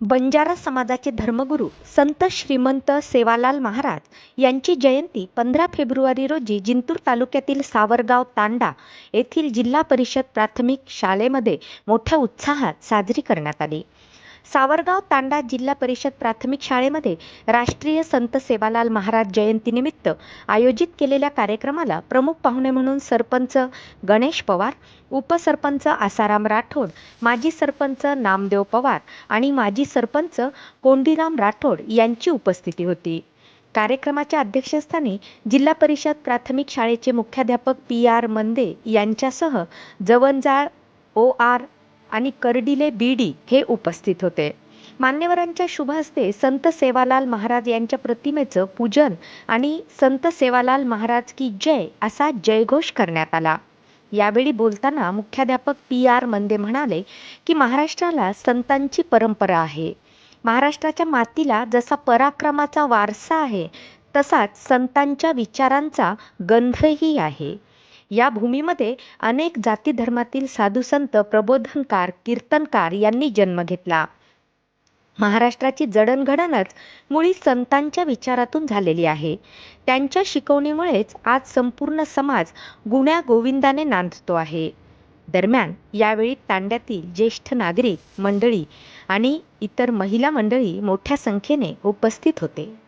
बंजारा समाजाचे धर्मगुरू संत श्रीमंत सेवालाल महाराज यांची जयंती पंधरा फेब्रुवारी रोजी जिंतूर तालुक्यातील सावरगाव तांडा येथील जिल्हा परिषद प्राथमिक शाळेमध्ये मोठ्या उत्साहात साजरी करण्यात आली. सावरगाव तांडा जिल्हा परिषद प्राथमिक शाळेमध्ये राष्ट्रीय संत सेवालाल महाराज जयंतीनिमित्त आयोजित केलेल्या कार्यक्रमाला प्रमुख पाहुणे म्हणून सरपंच गणेश पवार उपसरपंच आसाराम राठोड माजी सरपंच नामदेव पवार आणि माजी सरपंच कोंडीराम राठोड यांची उपस्थिती होती. कार्यक्रमाच्या अध्यक्षस्थानी जिल्हा परिषद प्राथमिक शाळेचे मुख्याध्यापक पी आर मंदे यांच्यासह जवंजाळ ओ आर आणि कर्डिले बीडी हे उपस्थित होते. मान्यवरांच्या शुभ हस्ते संत सेवालाल महाराज यांच्या प्रतिमेचं पूजन आणि संत सेवालाल महाराज की जय असा जयघोष करण्यात आला. यावेळी बोलताना मुख्याध्यापक पी आर मंदे म्हणाले की महाराष्ट्राला संतांची परंपरा आहे. महाराष्ट्राच्या मातीला जसा पराक्रमाचा वारसा आहे तसाच संतांच्या विचारांचा गंधही आहे. या भूमीमध्ये अनेक जाती धर्मातील साधू संत प्रबोधनकार कीर्तनकार यांनी जन्म घेतला. महाराष्ट्राची जडणघडणच मुळी संतांच्या विचारातून झालेली आहे. त्यांच्या शिकवणीमुळेच आज संपूर्ण समाज गुण्या गोविंदाने नांदतो आहे. दरम्यान यावेळी तांड्यातील ज्येष्ठ नागरिक मंडळी आणि इतर महिला मंडळी मोठ्या संख्येने उपस्थित होते.